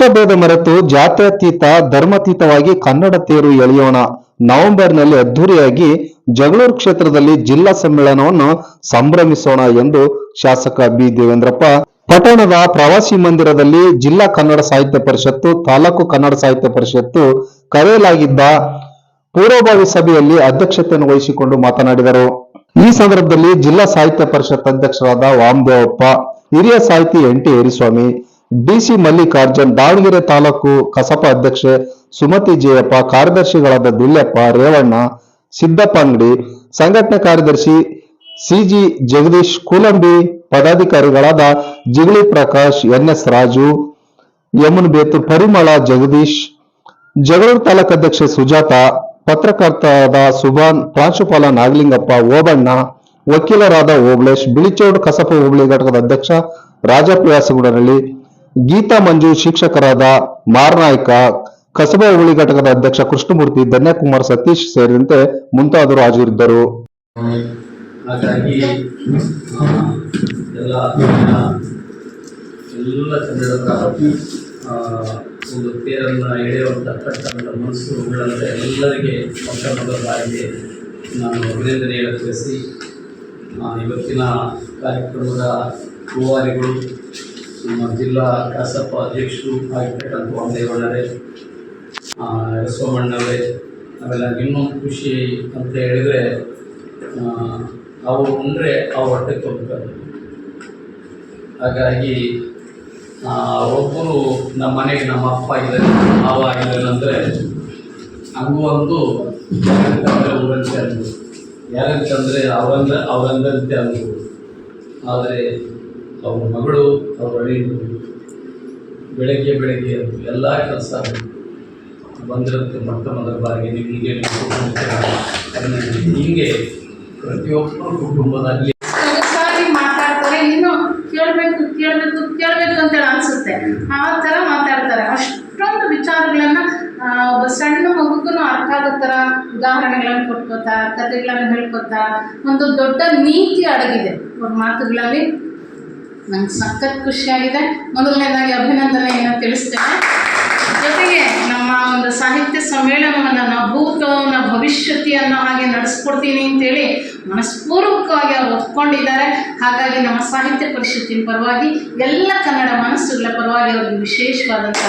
ಪಕ್ಷಭೇದ ಮರೆತು ಜಾತ್ಯತೀತ, ಧರ್ಮತೀತವಾಗಿ ಕನ್ನಡ ತೇರು ಎಳೆಯೋಣ. ನವೆಂಬರ್ನಲ್ಲಿ ಅದ್ದೂರಿಯಾಗಿ ಜಗಳೂರು ಕ್ಷೇತ್ರದಲ್ಲಿ ಜಿಲ್ಲಾ ಸಮ್ಮೇಳನವನ್ನು ಸಂಭ್ರಮಿಸೋಣ ಎಂದು ಶಾಸಕ ಬಿ. ದೇವೇಂದ್ರಪ್ಪ. ಪಟ್ಟಣದ ಪ್ರವಾಸಿ ಮಂದಿರದಲ್ಲಿ ಜಿಲ್ಲಾ ಕನ್ನಡ ಸಾಹಿತ್ಯ ಪರಿಷತ್ತು, ತಾಲೂಕು ಕನ್ನಡ ಸಾಹಿತ್ಯ ಪರಿಷತ್ತು ಕರೆಯಲಾಗಿದ್ದ ಪೂರ್ವಭಾವಿ ಸಭೆಯಲ್ಲಿ ಅಧ್ಯಕ್ಷತೆಯನ್ನು ವಹಿಸಿಕೊಂಡು ಮಾತನಾಡಿದರು. ಈ ಸಂದರ್ಭದಲ್ಲಿ ಜಿಲ್ಲಾ ಸಾಹಿತ್ಯ ಪರಿಷತ್ ಅಧ್ಯಕ್ಷರಾದ ವಾಮದೇವಪ್ಪ ಹಿರಿಯ ಸಾಹಿತಿ N T Hariswamy DC Mallikarjun Davanagere taluk ಕಸಪ ಅಧ್ಯಕ್ಷೆ ಸುಮತಿ ಜಯಪ್ಪ, ಕಾರ್ಯದರ್ಶಿಗಳಾದ ದುಲ್ಯಪ್ಪ, ರೇವಣ್ಣ, ಸಿದ್ದಪ್ಪ ಅಂಗಡಿ, ಸಂಘಟನೆ ಕಾರ್ಯದರ್ಶಿ ಸಿಜಿ ಜಗದೀಶ್, ಕುಲಂಬಿ ಪದಾಧಿಕಾರಿಗಳಾದ ಜಿಗಳಿ ಪ್ರಕಾಶ್, ಎನ್ಎಸ್ ರಾಜು ಯಮುನ್ ಬೇತು ಪರಿಮಳ ಜಗದೀಶ್, ಜಗಳೂರು ತಾಲೂಕು ಅಧ್ಯಕ್ಷೆ ಸುಜಾತ, ಪತ್ರಕರ್ತರಾದ ಸುಭಾನ್, ಪ್ರಾಂಶುಪಾಲ ನಾಗಲಿಂಗಪ್ಪ, ಓಬಣ್ಣ, ವಕೀಲರಾದ ಓಬಳೇಶ್, ಬಿಳಿಚೌಡ್ ಕಸಪ ಹೋಬಳಿ ಘಟಕದ ಅಧ್ಯಕ್ಷ ರಾಜಪ್ಪ ಗೀತಾ ಮಂಜು ಶಿಕ್ಷಕರಾದ ಮಾರನಾಯ್ಕ, ಕಸಬೆ ಹುಳಿ ಘಟಕದ ಅಧ್ಯಕ್ಷ ಕೃಷ್ಣಮೂರ್ತಿ, ಧನ್ಯಕುಮಾರ್ ಸತೀಶ್ ಸೇರಿದಂತೆ ಮುಂತಾದವರು ಹಾಜರಿದ್ದರು. ಹಾಗಾಗಿ, ಎಲ್ಲ ಎಲ್ಲ ಕನ್ನಡದ ಒಂದು ತೇರನ್ನು ಎಳೆಯುವಂಥ ಮನಸ್ಸು ಮನಸ್ಸುಗಳಂತ ಎಲ್ಲರಿಗೆ ಮೊಟ್ಟ ಬಾರಿಗೆ ನಾನು ಅಭಿನಂದನೆ ತಿಳಿಸಿ ಇವತ್ತಿನ ಕಾರ್ಯಕ್ರಮದ ರೂವಾರಿಗಳು ನಮ್ಮ ಜಿಲ್ಲಾ ಕಸಪ ಅಧ್ಯಕ್ಷರು ಆಗಿರ್ತಕ್ಕಂಥ ಒಂದೇವಣ್ಣರೇ ಸೋಮಣ್ಣವರೇ ಆಮೇಲೆ ಇನ್ನೊಂದು ಖುಷಿ ಅಂತ ಹೇಳಿದರೆ ಅವರು ಉಂಡ್ರೆ ಆ ಹೊಟ್ಟೆ ತುಂಬ್ತಾರೆ ಹಾಗಾಗಿ ಒಬ್ಬರು ನಮ್ಮ ಮನೆಗೆ ನಮ್ಮ ಅಪ್ಪ ಆಗಿದ್ದಾರೆ ಮಾವ ಆಗಿದ್ದಾರೆ ಅಂದರೆ, ಹಂಗೂ ಒಂದು ಊರಂತೆ ಅಂದರು. ಯಾರಂತಂದರೆ ಅವರಂದ ಅವರಂದಂತೆ ಅಂದರು. ಆದರೆ ಅವ್ರ ಮಗಳು ಅವ್ರ ಅಳಿಯರು ಬೆಳಗ್ಗೆ ಬೆಳಗ್ಗೆ ಎಲ್ಲ ಕೆಲಸ ಬಂದಿರುತ್ತೆ ಮೊಟ್ಟ ಮೊದಲ ಬಾರಿಗೆ. ನಿಮಗೆ ಹೀಗೆ ಹೀಗೆ ಪ್ರತಿಯೊಬ್ಬರು ಕುಟುಂಬದಲ್ಲಿ ಮಾತಾಡ್ತಾರೆ ಇನ್ನು ಕೇಳಬೇಕು ಕೇಳಬೇಕು ಕೇಳಬೇಕು ಅಂತೇಳಿ ಅನಿಸುತ್ತೆ. ಆ ಥರ ಮಾತಾಡ್ತಾರೆ ಅಷ್ಟೊಂದು ವಿಚಾರಗಳನ್ನು ಒಬ್ಬ ಸಣ್ಣ ಮಗುಗೂ ಅರ್ಥ ಆಗೋ ಥರ ಉದಾಹರಣೆಗಳನ್ನು ಕೊಟ್ಕೋತಾ, ಕಥೆಗಳನ್ನು ಹೇಳ್ಕೊತಾ, ಒಂದು ದೊಡ್ಡ ನೀತಿ ಅಡಗಿದೆ. ಅವ್ರ ಮಾತುಗಳಲ್ಲಿ ನಂಗೆ ಸಖತ್ ಖುಷಿಯಾಗಿದೆ. ಮೊದಲನೇದಾಗಿ ಅಭಿನಂದನೆಯನ್ನು ತಿಳಿಸ್ತೇನೆ. ಜೊತೆಗೆ ನಮ್ಮ ಒಂದು ಸಾಹಿತ್ಯ ಸಮ್ಮೇಳನವನ್ನು ನಾವು ಭೂತವನ್ನ ನ ಭವಿಷ್ಯತಿ ಅನ್ನೋ ಹಾಗೆ ನಡೆಸ್ಕೊಡ್ತೀನಿ ಅಂತೇಳಿ ಮನಸ್ಪೂರ್ವಕವಾಗಿ ಅವ್ರು ಒಪ್ಕೊಂಡಿದ್ದಾರೆ. ಹಾಗಾಗಿ ನಮ್ಮ ಸಾಹಿತ್ಯ ಪರಿಷತ್ತಿನ ಪರವಾಗಿ ಎಲ್ಲ ಕನ್ನಡ ಮನಸ್ಸುಗಳ ಪರವಾಗಿ ಅವ್ರಿಗೆ ವಿಶೇಷವಾದಂಥ